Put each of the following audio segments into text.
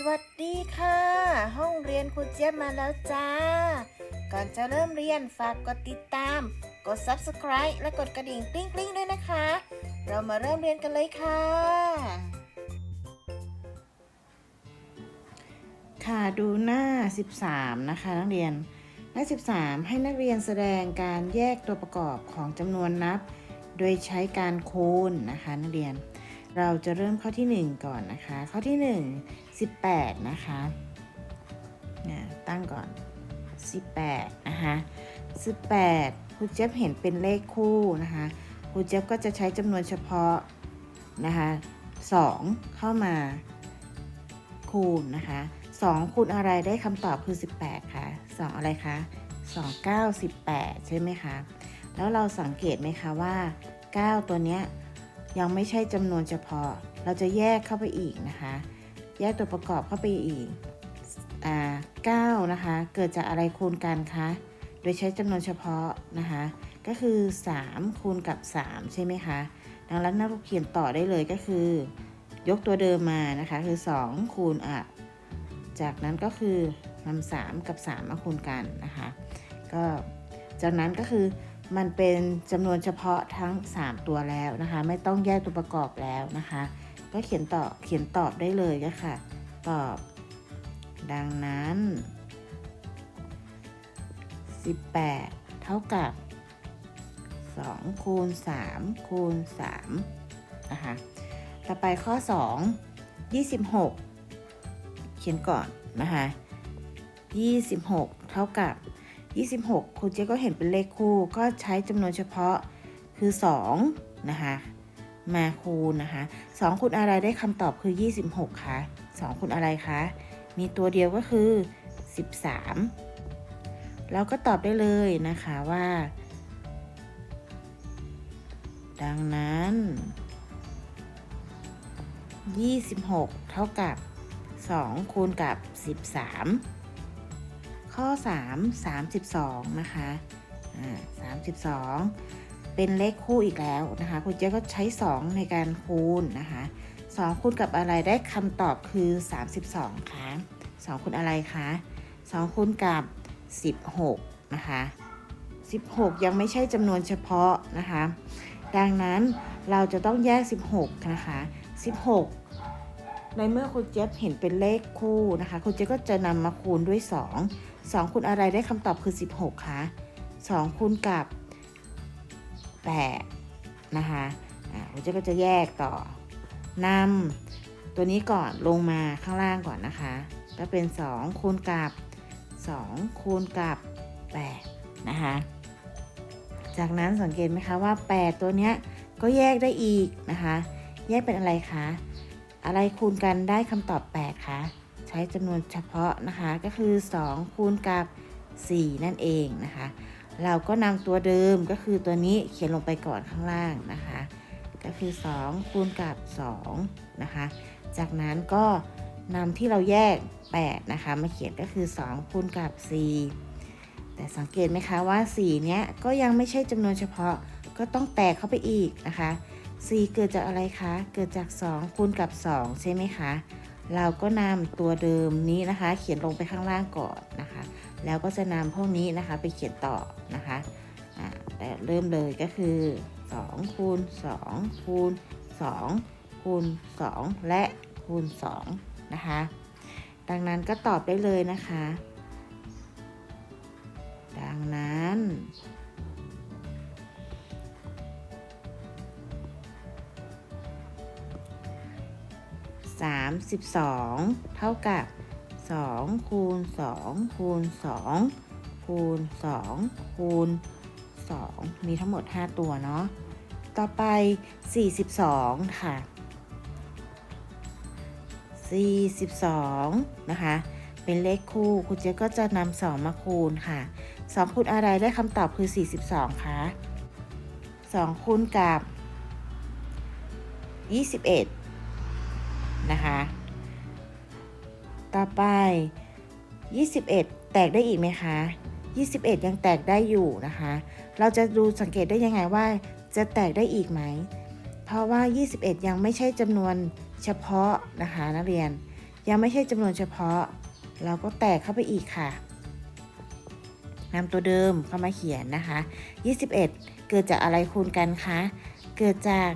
สวัสดีค่ะ ห้องเรียนครูเจี๊ยบมาแล้วจ้า ก่อนจะเริ่มเรียนฝากกดติดตาม กด subscribe และกดกระดิ่งกริ๊งกริ๊งด้วยนะคะ เรามาเริ่มเรียนกันเลยค่ะ ค่ะดูหน้า 13 นะคะนักเรียน หน้า 13 ให้นักเรียนแสดงการแยกตัวประกอบของจำนวนนับ โดยใช้การคูณนะคะนักเรียน เราจะเริ่มข้อที่ 1 ก่อนนะคะ ข้อที่ 1 18 นะคะนะตั้งก่อน 18 นะคะ18ครูเจี๊บเห็นเป็นเลขคู่นะคะครูเจี๊บก็จะใช้จำนวนเฉพาะนะคะ2เข้ามาคูณนะคะ2คูณอะไรได้คำตอบคือ 18 ค่ะ 2 อะไรคะ2 9 18 ใช่ไหมคะ แล้วเราสังเกตไหมคะว่า 9 ตัวเนี้ยยังไม่ใช่จำนวนเฉพาะ เราจะแยกเข้าไปอีกนะคะ แยกตัวประกอบเข้าไปอีกอ่า9นะคะ เกิดจากอะไรคูณกันคะ โดยใช้จำนวนเฉพาะนะคะ ก็คือ 3 คูณกับ 3 ใช่ไหมคะ ดังนั้นนักเรียนเขียนต่อได้เลยก็คือ ยกตัวเดิมมานะคะ คือ 2 คูณอะ จากนั้นก็คือนำ3กับ 3 มาคูณกันนะคะ ก็จากนั้นก็คือมันเป็นจำนวนเฉพาะทั้ง 3 ตัวแล้วนะคะ ไม่ต้องแยกตัวประกอบแล้วนะคะ ก็เขียนตอบเขียนตอบได้เลยก็ค่ะตอบ ดังนั้น 18 เท่ากับ 2 คูณ 3 คูณ3นะคะต่อไปข้อ 2 26 เขียนก่อนนะคะ26 เท่ากับ 26ครูเจ๊ก็เห็นเป็นเลขคู่ ก็ใช้จำนวนเฉพาะคือ 2 นะคะ มาคูณนะคะ2คูณอะไรได้คำตอบคือ 26คะ2คูณอะไรคะ มีตัวเดียวก็คือ 13 เราก็ตอบได้เลยนะคะว่า ดังนั้น 26 เท่ากับ 2 คูณกับ 13 ข้อ 3 32 นะคะอ่า32 เป็นเลขคู่อีกแล้วนะคะคุณเจ๊ก็ใช้ 2 ในการคูณนะคะ2คูณกับอะไรได้คำตอบคือ 32ค่ะ2คูณอะไรคะ2คูณกับ 16นะคะ16 ยังไม่ใช่จำนวนเฉพาะนะคะ ดังนั้นเราจะต้องแยก 16 นะคะ 16 ในเมื่อคุณเจ๊ยบเห็นเป็นเลขคู่นะคะคุณเจ๊ยบก็จะนำมาคูณด้วย 2 2คูณอะไรได้คำตอบคือ 16คะ2คูณกับ 8นะคะอ่าคุณเจี๊ยบก็จะแยกต่อนำตัวนี้ก่อนลงมาข้างล่างก่อนนะคะ ก็เป็น 2 คูณกับ2คูณกับ8นะคะ จากนั้นสังเกตไหมคะว่า 8 ตัวเนี้ยก็แยกได้อีกนะคะ แยกเป็นอะไรคะ อะไรคูณกันได้คำตอบ 8คะใช้จำนวนเฉพาะนะคะ ก็คือ 2 คูณกับ 4 นั่นเองนะคะ เราก็นำตัวเดิมก็คือตัวนี้เขียนลงไปก่อนข้างล่างนะคะ ก็คือ 2 คูณกับ2นะคะ จากนั้นก็นำที่เราแยก 8 นะคะ มาเขียนก็คือ 2 คูณกับ 4 แต่สังเกตไหมคะว่า 4 เนี้ยก็ยังไม่ใช่จำนวนเฉพาะก็ต้องแตกเข้าไปอีกนะคะ 4 เกิดจากอะไรคะ เกิดจาก 2 คูณกับ 2 ใช่ไหมคะ เราก็นำตัวเดิมนี้นะคะ เขียนลงไปข้างล่างก่อนนะคะ แล้วก็จะนำพวกนี้นะคะไปเขียนต่อนะคะแต่เริ่มเลยก็คือ2คูณ2คูณ2คูณ2 และคูณ2นะคะดังนั้นก็ตอบได้เลยนะคะ ดังนั้น32เท่ากับ 2คูณ2คูณ2คูณ2คูณ2มีทั้งหมด 5 ตัวเนาะต่อไป 42 ค่ะ 42 นะคะ เป็นเลขคู่คุณเจ๊ก็จะนำ2มาคูณค่ะ 2 คูณอะไรได้คำตอบคือ 42คะ2 คูณกับ 21 นะคะ ต่อไป 21 แตกได้อีกไหมคะ 21 ยังแตกได้อยู่นะคะ เราจะดูสังเกตได้ยังไงว่าจะแตกได้อีกไหม เพราะว่า 21 ยังไม่ใช่จำนวนเฉพาะนะคะนักเรียน ยังไม่ใช่จำนวนเฉพาะ เราก็แตกเข้าไปอีกค่ะนำตัวเดิมเข้ามาเขียนนะคะ 21 เกิดจากอะไรคูณกันคะ เกิดจาก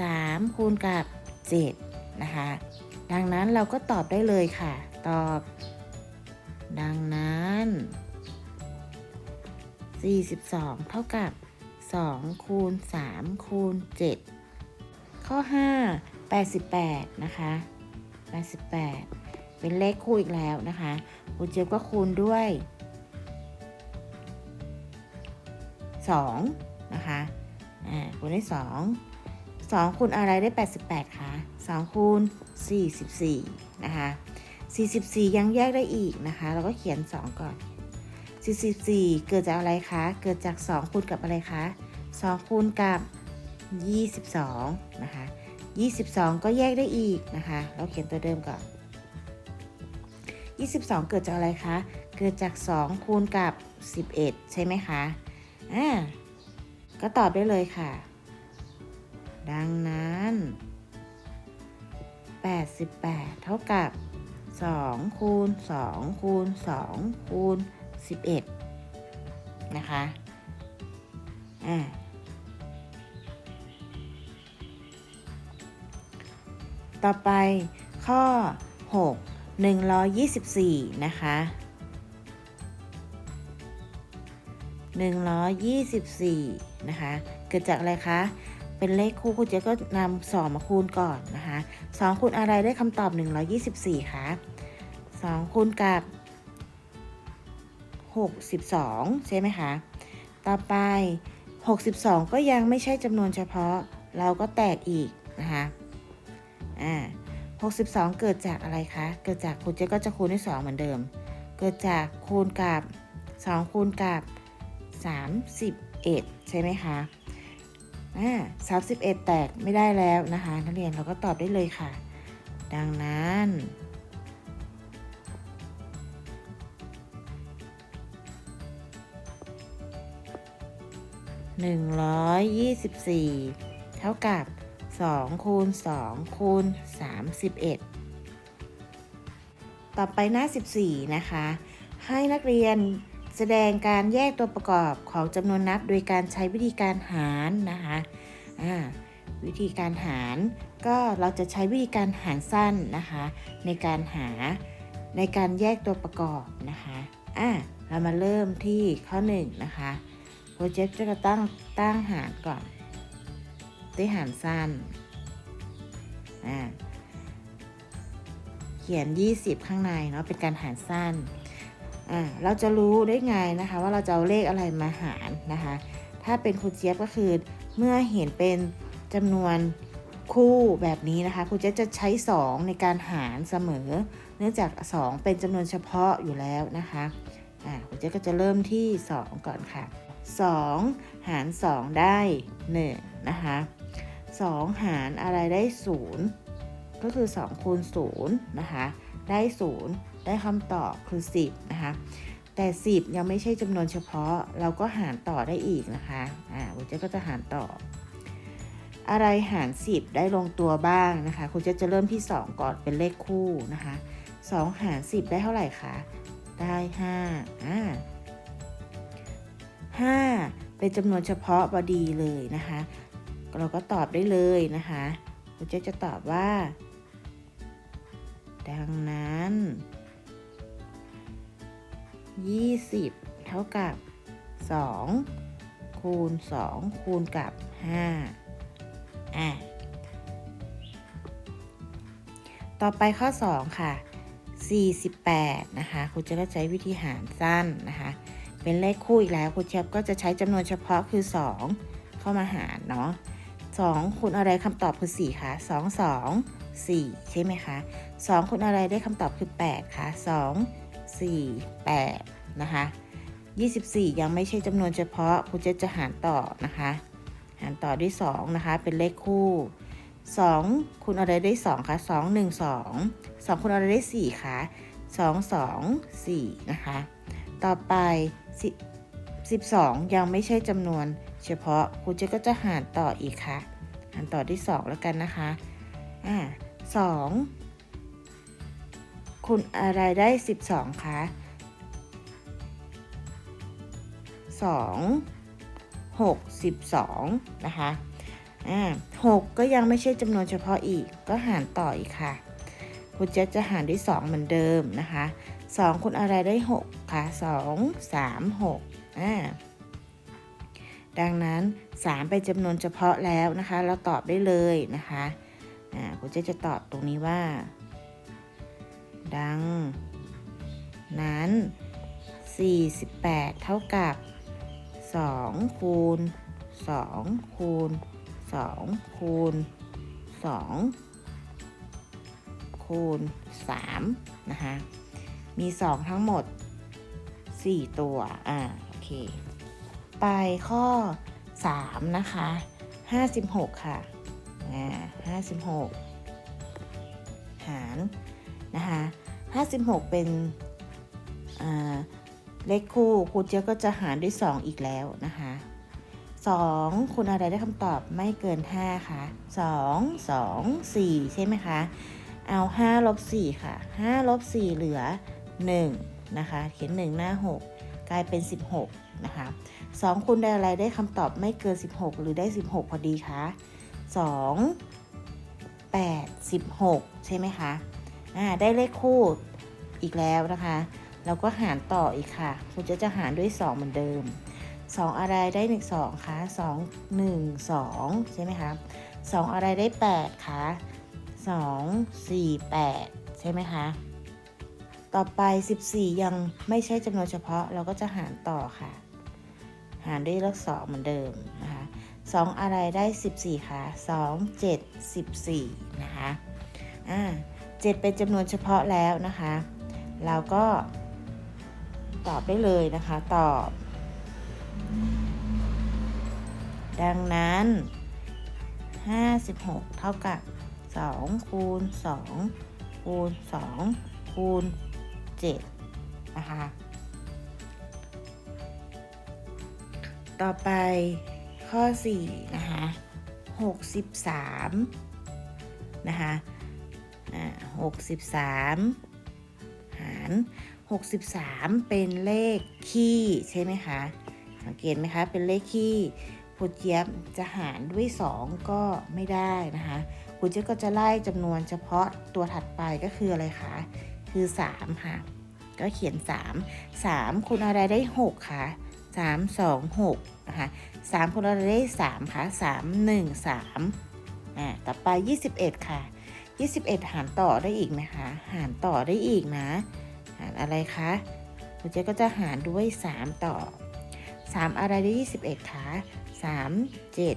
3 คูณกับ 7 นะคะ ดังนั้นเราก็ตอบได้เลยค่ะ ตอบ ดังนั้น 42 เท่ากับ 2 คูณ 3 คูณ 7 ข้อ 5 88 นะคะ 88 เป็นเลขคู่อีกแล้วนะคะคุณเจี๊ยบก็คูณด้วย 2 นะคะ อ่า คูณได้2 2คูณอะไรได้ 88คะ2คูณ44 นะคะ 44 ยังแยกได้อีกนะคะ เราก็เขียน 2 ก่อน 44 เกิดจากอะไรคะ เกิดจาก 2 คูณกับอะไรคะ 2 คูณกับ 22 นะคะ 22 ก็แยกได้อีกนะคะ เราเขียนตัวเดิมก่อน 22 เกิดจากอะไรคะ เกิดจาก 2 คูณกับ 11 ใช่ไหมคะ อ่า ก็ตอบได้เลยค่ะ ดังนั้น 88 เท่ากับ 2 คูณ 2 คูณ 2 คูณ 11 นะคะ อ่าต่อไปข้อ 6 124 นะคะ 124 นะคะ เกิดจากอะไรคะ เป็นเลขคู่คุณเจ๊ก็นำสองมาคูณก่อนนะคะ2คูณอะไรได้คำตอบ 124คะ2คูณกับ 62 ใช่ไหมคะ ต่อไป 62 ก็ยังไม่ใช่จำนวนเฉพาะ เราก็แตกอีกนะคะอ่า62 เกิดจากอะไรคะ เกิดจากคุณเจ๊ก็จะคูณด้วย2เหมือนเดิม เกิดจากคูณกับ 2 คูณกับ 31 ใช่ไหมคะ อ่า31แตกไม่ได้แล้วนะคะ นักเรียนเราก็ตอบได้เลยค่ะ ดังนั้น124เท่ากับ2คูณ2คูณ31ต่อไปหน้า14นะคะ ให้นักเรียน แสดงการแยกตัวประกอบของจำนวนนับ โดยการใช้วิธีการหารนะคะวิธีการหารก็เราจะใช้วิธีการหารสั้นนะคะ ในการหาในการแยกตัวประกอบนะคะอ่าเรามาเริ่มที่ข้อ1นะคะโปรเจกต์จะตั้งตั้งหารก่อนด้วยหารสั้นอ่าเขียน 20 ข้างในเนาะเป็นการหารสั้น อ่าเราจะรู้ได้ไงนะคะ ว่าเราจะเอาเลขอะไรมาหารนะคะ ถ้าเป็นครูเจี๊ยบก็คือเมื่อเห็นเป็นจำนวนคู่แบบนี้นะคะครูเจี๊ยบจะใช้ 2 ในการหารเสมอ เนื่องจาก 2 เป็นจำนวนเฉพาะอยู่แล้วนะคะอ่าครูเจี๊ยบก็จะเริ่มที่ 2 ก่อนค่ะ 2 หาร 2 ได้1นะคะ2 หารอะไรได้ 0 ก็คือ 2 คูณ0นะคะได้ 0 ได้คำตอบคือ 10 นะคะ แต่ 10 ยังไม่ใช่จำนวนเฉพาะ เราก็หารต่อได้อีกนะคะ อ่าคุณเจ๊ก็จะหารต่อ อะไรหาร 10 ได้ลงตัวบ้างนะคะคุณเจ๊จะเริ่มที่ 2 ก่อนเป็นเลขคู่นะคะ 2 หาร 10 ได้เท่าไหร่คะ ได้ 5 อ่า5เป็นจำนวนเฉพาะบอดีเลยนะคะ เราก็ตอบได้เลยนะคะคุณเจ๊จะตอบว่า ดังนั้น 20 เท่ากับ 2 คูณ 2 คูณกับ 5 อะ ต่อไปข้อ 2 ค่ะ 48 นะคะครูเจะก็ใช้วิธีหารสั้นนะคะ เป็นเลขคู่อีกแล้วครูเชฟก็จะใช้จำนวนเฉพาะคือ 2 เข้ามาหารเนาะ2คูณอะไรคำตอบคือ 4 ค่ะ 2 2 4 ใช่ไหมคะ 2คูณอะไรได้คำตอบคือ 8 ค่ะ 2 4 8 นะคะ 24 ยังไม่ใช่จำนวนเฉพาะครูเจจะหารต่อนะคะ หารต่อด้วย 2 นะคะ เป็นเลขคู่ 2คูณอะไรได้2คะ2 1 2 2คูณอะไรได้4คะ2 2 4 นะคะ ต่อไป12 ยังไม่ใช่จำนวนเฉพาะครูเจก็จะหารต่ออีกค่ะ หารต่อด้วย 2 แล้วกันนะคะ อ่า2คูณอะไรได้ 12คะ 2 6 12นะคะอ่า6ก็ยังไม่ใช่จำนวนเฉพาะอีก ก็หารต่ออีกค่ะ คุณเจจะหารด้วย 2 เหมือนเดิมนะคะ 2คูณอะไรได้ 6 ค่ะ 2 3 6อ่าดังนั้น 3 เป็นจำนวนเฉพาะแล้วนะคะ เราตอบได้เลยนะคะอ่าคุณเจจะตอบตรงนี้ว่า ดังนั้น 48 เท่ากับ 2คูณ2คูณ2คูณ2คูณ3นะคะมี 2 ทั้งหมด 4 ตัว อ่า โอเค ไปข้อ 3 นะคะ 56 ค่ะ อ่า56 หาร นะคะ 56 เป็น อ่า เลขคู่ครูเจี๊ยบก็จะหารด้วย 2 อีกแล้วนะคะ 2 คุณอะไรได้คำตอบไม่เกิน 5 ค่ะ 2 2 4 ใช่ไหมคะ เอา5ลบ4ค่ะ5ลบ4เหลือ 1 นะคะ เขียน 1 หน้า 6 กลายเป็น 16 นะคะ 2 คุณได้อะไรได้คำตอบไม่เกิน 16 หรือได้ 16 พอดีคะ2 8 16 ใช่ไหมคะ อ่า ได้เลขคู่อีกแล้วนะคะ เราก็หารต่ออีกค่ะ คุณจะจะหารด้วย 2 เหมือนเดิม 2 อะไรได้1 2คะ2 1 2 ใช่ไหมคะ2 อะไรได้8คะ2 4 8 ใช่ไหมคะต่อไป 14 ยังไม่ใช่จำนวนเฉพาะ เราก็จะหารต่อค่ะ หารด้วยเลข2เหมือนเดิมนะคะ2อะไรได้ 14คะ2 7 14นะคะอ่า7เป็นจำนวนเฉพาะแล้วนะคะ เราก็ ตอบได้เลยนะคะ ตอบ ดังนั้น 56 เท่ากับ 2 คูณ 2 คูณ 2 คูณ 7 นะคะ ต่อไปข้อ 4 นะคะ 63 นะคะ อ่า 63 หาร 63 เป็นเลขคี่ใช่ไหมคะ สังเกตไหมคะ เป็นเลขคี่คุณเจี๊ยบจะหารด้วย 2 ก็ไม่ได้นะคะคุณเจี๊ยบก็จะไล่จำนวนเฉพาะตัวถัดไปก็คืออะไรคะ คือ 3 ค่ะ ก็เขียน 3 3คูณอะไรได้ 6 ค่ะ 3 2 6 นะคะ 3คูณอะไรได้ 3 ค่ะ 3 1 3อ่าต่อไป 21 ค่ะ 21 หารต่อได้อีกไหมคะ หารต่อได้อีกนะารอะไรคะคุณเจ๊ก็จะหารด้วย 3 ต่อ 3 อะไรได้ 21คะ3 7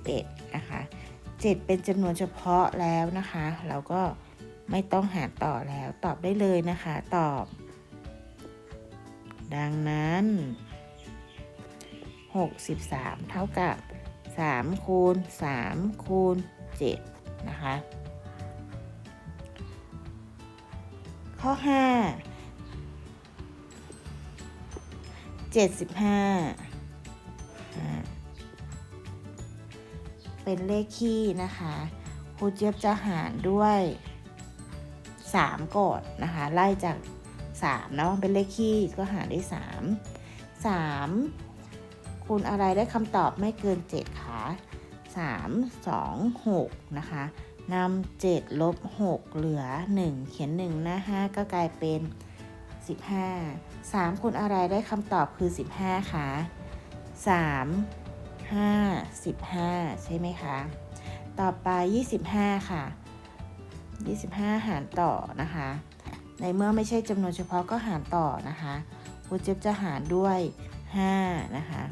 21 นะคะ 7 เป็นจำนวนเฉพาะแล้วนะคะ เราก็ไม่ต้องหารต่อแล้วตอบได้เลยนะคะ ตอบ ดังนั้น 63 เท่ากับ 3 คูณ 3 คูณ 7 นะคะ ข้อ 5 75อ่าเป็นเลขคี่นะคะครูเจี๊ยบจะหารด้วย 3ก่อนนะคะ ไล่จาก 3 เนาะเป็นเลขคี่ก็หารด้วย 3 3 คูณอะไรได้คำตอบไม่เกิน 7 ค่ะ 3 2 6 นะคะนำ7ลบ 6 เหลือ 1 เขียน 1 หน้า 5 ก็กลายเป็น 15 3คูณอะไรได้คำตอบคือ 15ค่ะ3 5 15 ใช่ไหมคะ ต่อไป 25 ค่ะ 25 หารต่อนะคะ ในเมื่อไม่ใช่จำนวนเฉพาะก็หารต่อนะคะครูเจี๊ยบจะหารด้วย 5 นะคะ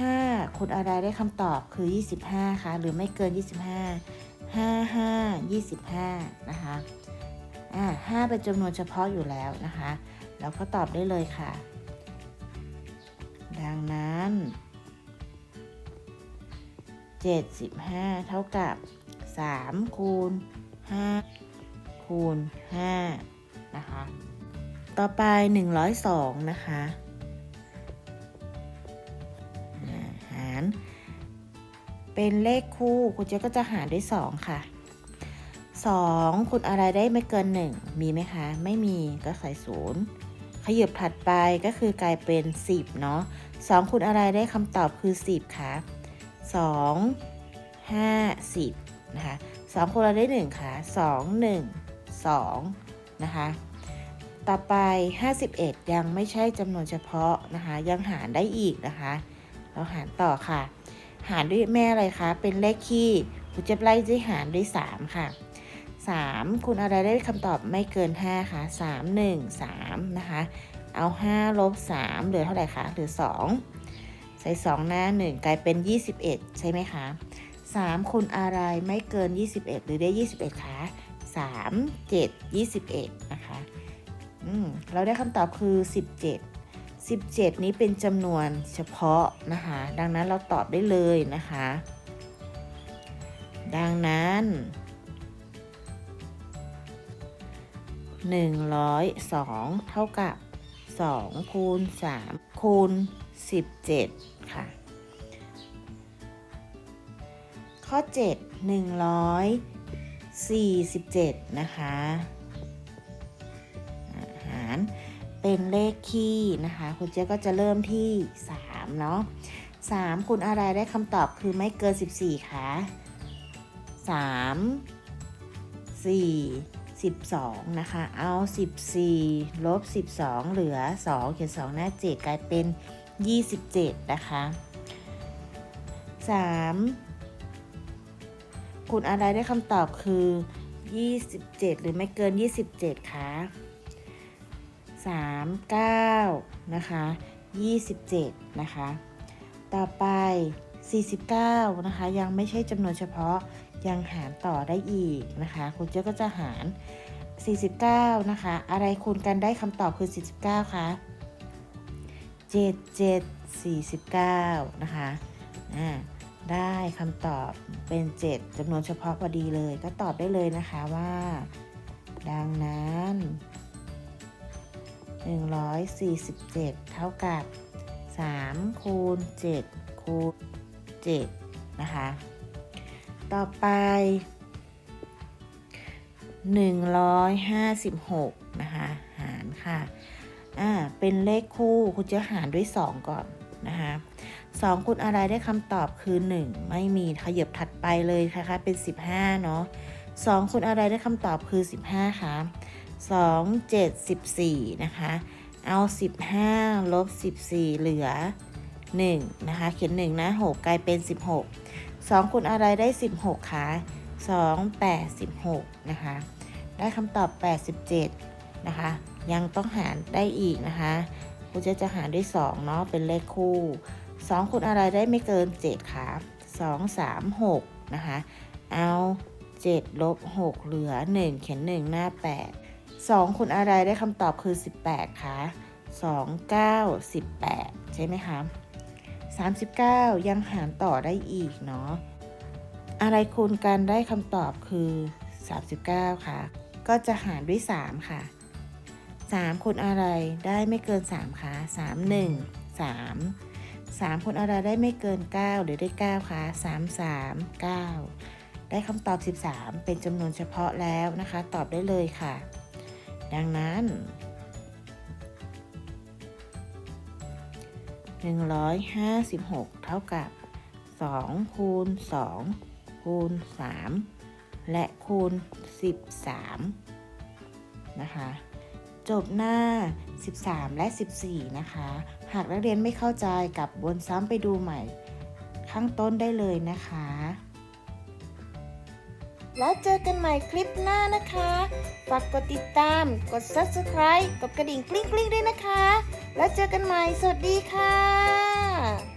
5คูณอะไรได้คำตอบคือ 25 ค่ะ หรือไม่เกิน 25 5 5 25 นะคะ อ่า5เป็นจำนวนเฉพาะอยู่แล้วนะคะแล้วก็ตอบได้เลยค่ะ ดังนั้น 75 เท่ากับ 3 คูณ 5 คูณ 5 นะคะ ต่อไป 102 นะคะ หาร เป็นเลขคู่ คุณเจ๊ก็จะหารด้วย 2 ค่ะ 2คูณอะไรได้ไม่เกิน 1 มีไหมคะ ไม่มีก็ใส่ศูนย์ขยับถัดไปก็คือกลายเป็น 10 เนาะ2คูณอะไรได้คำตอบคือ 10ค่ะ2 5 10นะคะ2คูณอะไรได้ 1ค่ะ2 1 2นะคะต่อไป 51 ยังไม่ใช่จำนวนเฉพาะนะคะ ยังหารได้อีกนะคะ เราหารต่อค่ะ หารด้วยแม่อะไรคะ เป็นเลขคี่คุณจะไล่ด้วยหารด้วย 3 ค่ะ 3คุณอะไรได้คำตอบไม่เกิน 5 ค่ะ 3 1 3 นะคะ เอา 5 ลบ 3 เหลือเท่าไหร่คะเหลือ 2 ใส่ 2 หน้า 1 กลายเป็น 21 ใช่ไหมคะ 3คุณอะไรไม่เกิน 21 หรือได้ 21 คะ 3 7 21 นะคะอืมเราได้คำตอบคือ 17 17 นี้เป็นจำนวนเฉพาะนะคะ ดังนั้นเราตอบได้เลยนะคะ ดังนั้น 102 เท่ากับ 2 คูณ 3 คูณ 17 ค่ะ ข้อ 7 147 นะคะหารเป็นเลขคี่นะคะ คุณเจ๊ก็จะเริ่มที่ 3 เนาะ3คูณอะไรได้คำตอบคือไม่เกิน 14 ค่ะ 3 4 12 นะคะ เอา 14 ลบ 12 เหลือ 2 เขียน2หน้า 7 กลายเป็น 27 นะคะ 3 คุณอะไรได้คำตอบคือ 27 หรือไม่เกิน 27คะ3 9 นะคะ 27 นะคะ ต่อไป 49 นะคะ ยังไม่ใช่จำนวนเฉพาะ ยังหารต่อได้อีกนะคะ คุณเจ้าก็จะหาร 49 นะคะ อะไรคูณกันได้คำตอบคือ 49คะ7 7 49 นะคะอ่าได้คำตอบเป็น 7จำนวนเฉพาะพอดีเลย ก็ตอบได้เลยนะคะว่า ดังนั้น 147 เท่ากับ3คูณ7คูณ7นะคะ ต่อไป 156 นะคะ หารค่ะ อ่า เป็นเลขคู่คุณจะหารด้วย 2 ก่อนนะคะ2คูณอะไรได้คำตอบคือ 1 ไม่มีขยับถัดไปเลยนะคะเป็น 15 เนาะ2คูณอะไรได้คำตอบคือ 15 ค่ะ 2 7 14 นะคะ เอา 15ลบ14 เหลือ 1 นะคะ เขียน1นะ6กลายเป็น 16 2คูณอะไรได้ 16คะ2 8 16นะคะ ได้คำตอบ 87 นะคะ ยังต้องหารได้อีกนะคะคุณจะจะหารด้วย 2 เนาะ เป็นเลขคู่2คูณอะไรได้ไม่เกิน 7ค่ะ2 3 6 นะคะ เอา 7 ลบ 6 เหลือ 1 เขียน 1 หน้า 8 2คูณอะไรได้คำตอบคือ 18ค่ะ2 9 18 ใช่ไหมคะ 39 ยังหารต่อได้อีกเนาะอะไรคูณกันได้คำตอบคือ 39 ค่ะ ก็จะหารด้วย 3 ค่ะ 3คูณอะไรได้ไม่เกิน 3 ค่ะ 3 1 3 3คูณอะไรได้ไม่เกิน 9 หรือได้ 9 ค่ะ 3 3 9 ได้คำตอบ 13 เป็นจำนวนเฉพาะแล้วนะคะ ตอบได้เลยค่ะ ดังนั้น 156 เท่ากับ2คูณ2คูณ3และคูณ 13 นะคะ จบหน้า 13 และ 14 นะคะ หากนักเรียนไม่เข้าใจกลับวนซ้ำไปดูใหม่ ข้างต้นได้เลยนะคะ แล้วเจอกันใหม่คลิปหน้านะคะ ฝากกดติดตาม กด subscribe กดกระดิ่งกลิ้งๆด้วยนะคะ แล้วเจอกันใหม่ สวัสดีค่ะ 嗯